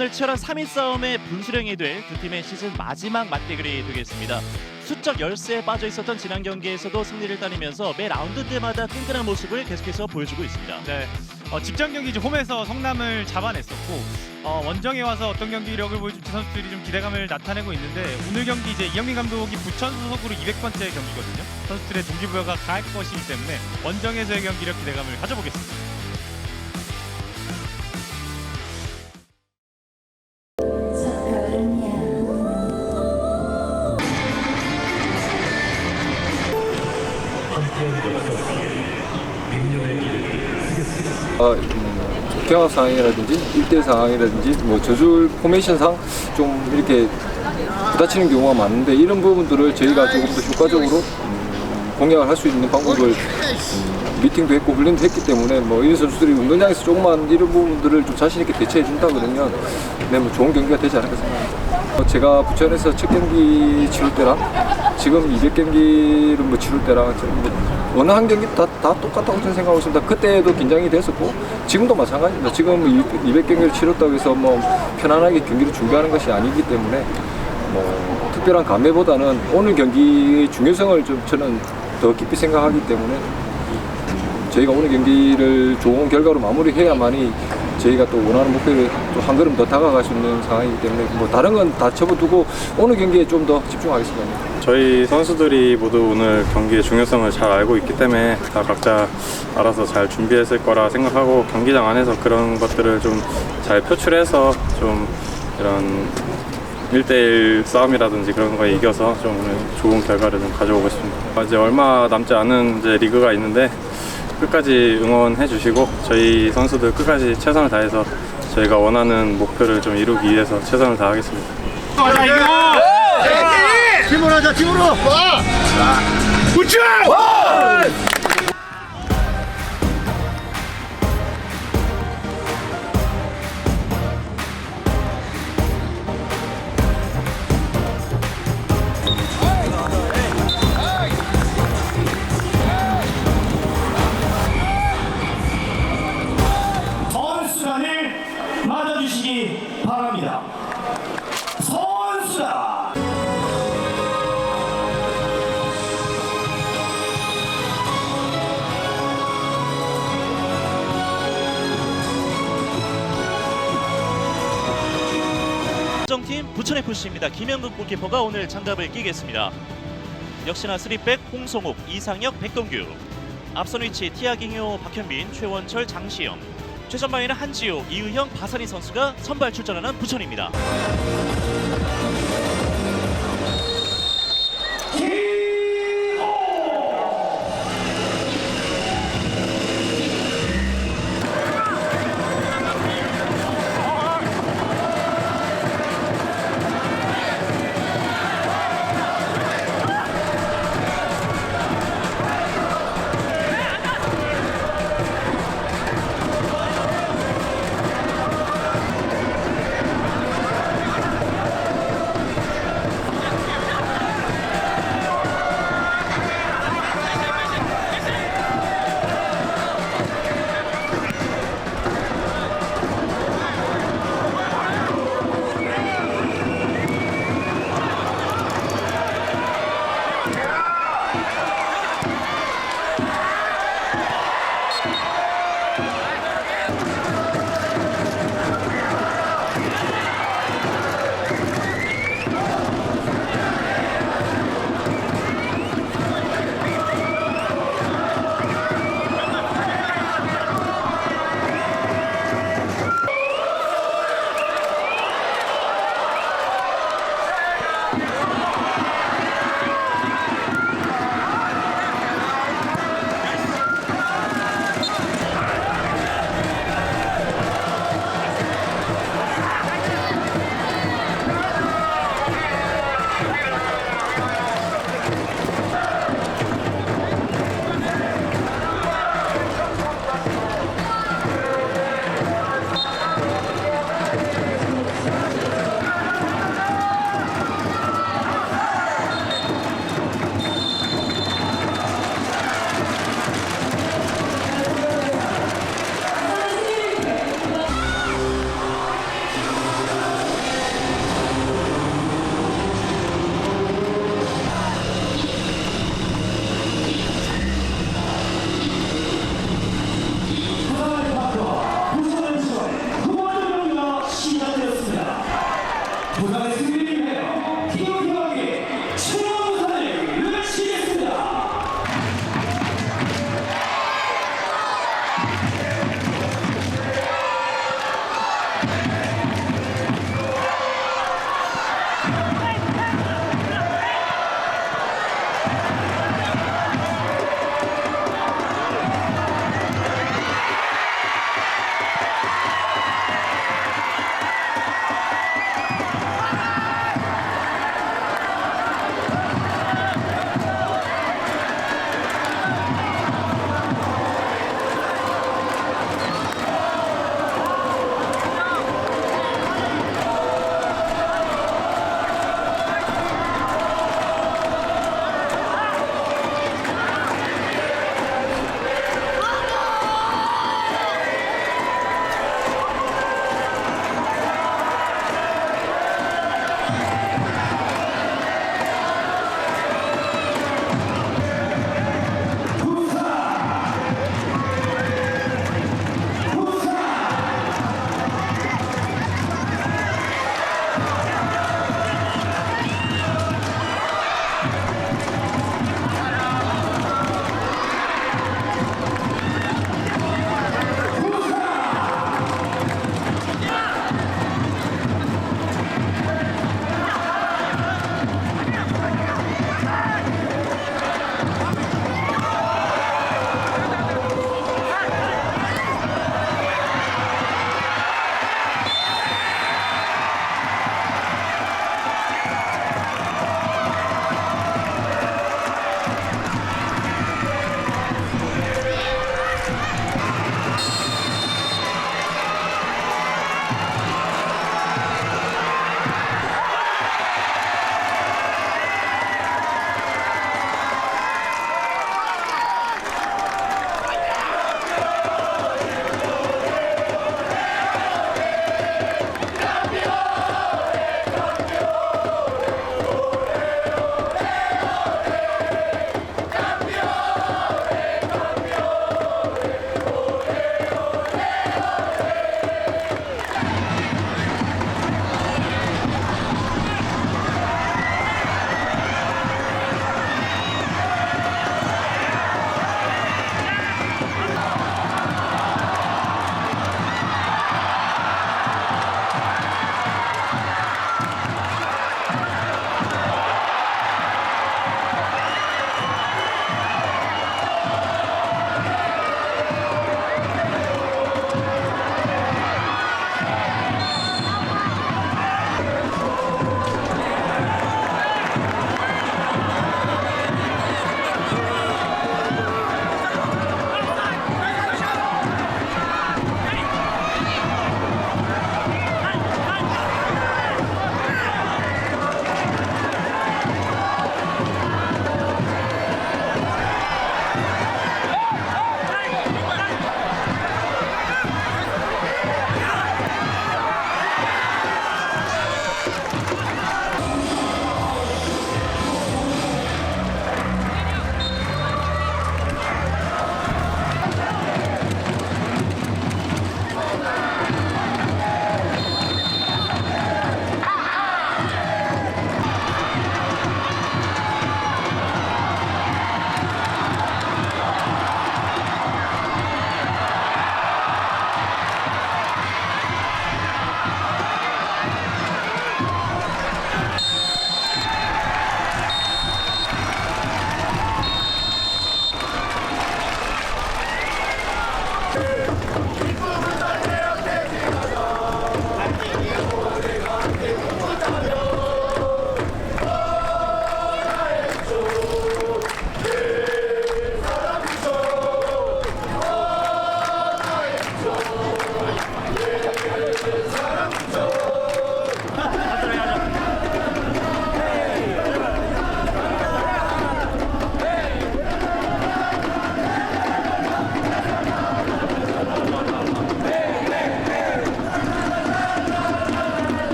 오늘 치열한 3위 싸움의 분수령이 될 두 팀의 시즌 마지막 맞대결이 되겠습니다. 수적 열세에 빠져 있었던 지난 경기에서도 승리를 따내면서 매 라운드 때마다 끈끈한 모습을 계속해서 보여주고 있습니다. 네, 어, 직전 경기 이제 홈에서 성남을 잡아냈었고 어, 원정에 와서 어떤 경기력을 보여줄지 선수들이 좀 기대감을 나타내고 있는데 오늘 경기 이제 이영민 감독이 부천 소속으로 200번째 경기거든요. 선수들의 동기부여가 강할 것이기 때문에 원정에서의 경기력 기대감을 가져보겠습니다. 어, 음, 경합 상황이라든지 1대 상황이라든지 뭐 저줄 포메이션상 좀 이렇게 부딪히는 경우가 많은데 이런 부분들을 저희가 조금 더 효과적으로 음, 공략을 할 수 있는 방법을 음, 미팅도 했고 훈련도 했기 때문에 뭐이 선수들이 운동장에서 조금만 이런 부분들을 좀 자신 있게 대처해 준다 그러면 네, 뭐 좋은 경기가 되지 않을까 생각합니다. 어, 제가 부천에서 첫 경기 치를 때랑 지금 200 경기를 뭐 치를 때랑 뭐 어느 한 경기 다, 다 똑같다고 저는 생각하고 있습니다. 그때도 긴장이 됐었고 지금도 마찬가지입니다. 지금 200경기를 치렀다고 해서 뭐 편안하게 경기를 준비하는 것이 아니기 때문에 뭐 특별한 감회보다는 오늘 경기의 중요성을 좀 저는 더 깊이 생각하기 때문에 저희가 오늘 경기를 좋은 결과로 마무리해야만이 저희가 또 원하는 목표를 또한 걸음 더 다가갈 수 있는 상황이기 때문에 뭐 다른 건 다 접어두고 오늘 경기에 좀 더 집중하겠습니다. 저희 선수들이 모두 오늘 경기의 중요성을 잘 알고 있기 때문에 다 각자 알아서 잘 준비했을 거라 생각하고 경기장 안에서 그런 것들을 좀 잘 표출해서 좀 이런 1대1 싸움이라든지 그런 거에 이겨서 좀 오늘 좋은 결과를 좀 가져오겠습니다. 이제 얼마 남지 않은 이제 리그가 있는데 끝까지 응원해 주시고 저희 선수들 끝까지 최선을 다해서 저희가 원하는 목표를 좀 이루기 위해서 최선을 다하겠습니다. 선수단을 부천 FC입니다. 김현국 골키퍼가 오늘 장갑을 끼겠습니다. 역시나 3백 홍성욱, 이상혁, 백동규. 앞선 위치 티아깅요, 박현빈, 최원철, 장시영. 최전방에는 한지호, 이의형, 바사리 선수가 선발 출전하는 부천입니다.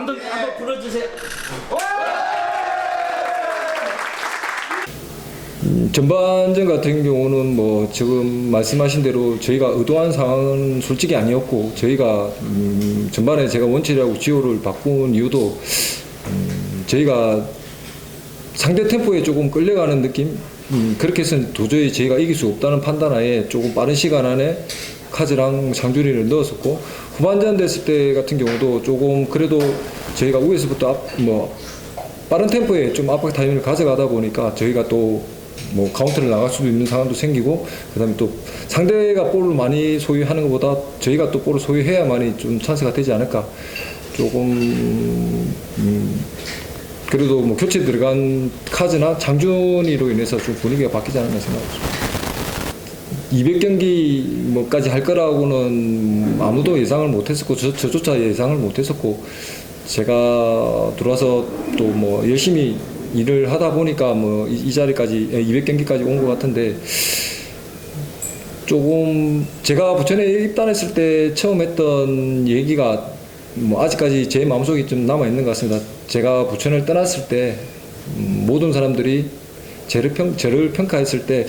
감독님 한번 불러주세요. 전반전 같은 경우는 뭐 지금 말씀하신 대로 저희가 의도한 상황은 솔직히 아니었고 저희가 음 전반에 제가 원칙이라고 지호를 바꾼 이유도 음 저희가 상대 템포에 조금 끌려가는 느낌 음 그렇게 해서는 도저히 저희가 이길 수 없다는 판단하에 조금 빠른 시간 안에 카즈랑 장준이를 넣었었고 후반전 됐을 때 같은 경우도 조금 그래도 저희가 위에서부터 앞, 뭐 빠른 템포에 좀 압박 타임을 가져가다 보니까 저희가 또 뭐 카운터를 나갈 수도 있는 상황도 생기고 그다음에 또 상대가 볼을 많이 소유하는 것보다 저희가 또 볼을 소유해야만이 좀 찬스가 되지 않을까 조금 음, 그래도 뭐 교체 들어간 카즈나 장준이로 인해서 좀 분위기가 바뀌지 않았나 생각합니다. 200경기 뭐까지 할 거라고는 아무도 예상을 못했었고 저, 저조차 예상을 못했었고 제가 들어와서 또 뭐 열심히 일을 하다 보니까 뭐 이 자리까지 200경기까지 온 것 같은데 조금 제가 부천에 입단했을 때 처음 했던 얘기가 뭐 아직까지 제 마음속에 좀 남아 있는 것 같습니다. 제가 부천을 떠났을 때 음, 모든 사람들이 저를, 평, 저를 평가했을 때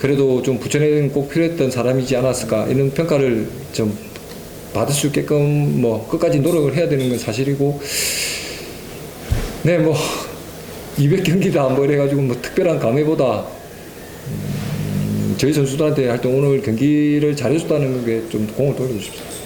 그래도 좀 부천에는 꼭 필요했던 사람이지 않았을까 이런 평가를 좀 받을 수 있게끔 뭐 끝까지 노력을 해야 되는 건 사실이고 네뭐 200경기다 뭐 이래가지고 뭐 특별한 감회보다 음, 저희 선수들한테 하여튼 오늘 경기를 잘해줬다는 게 좀 공을 돌려주십시오.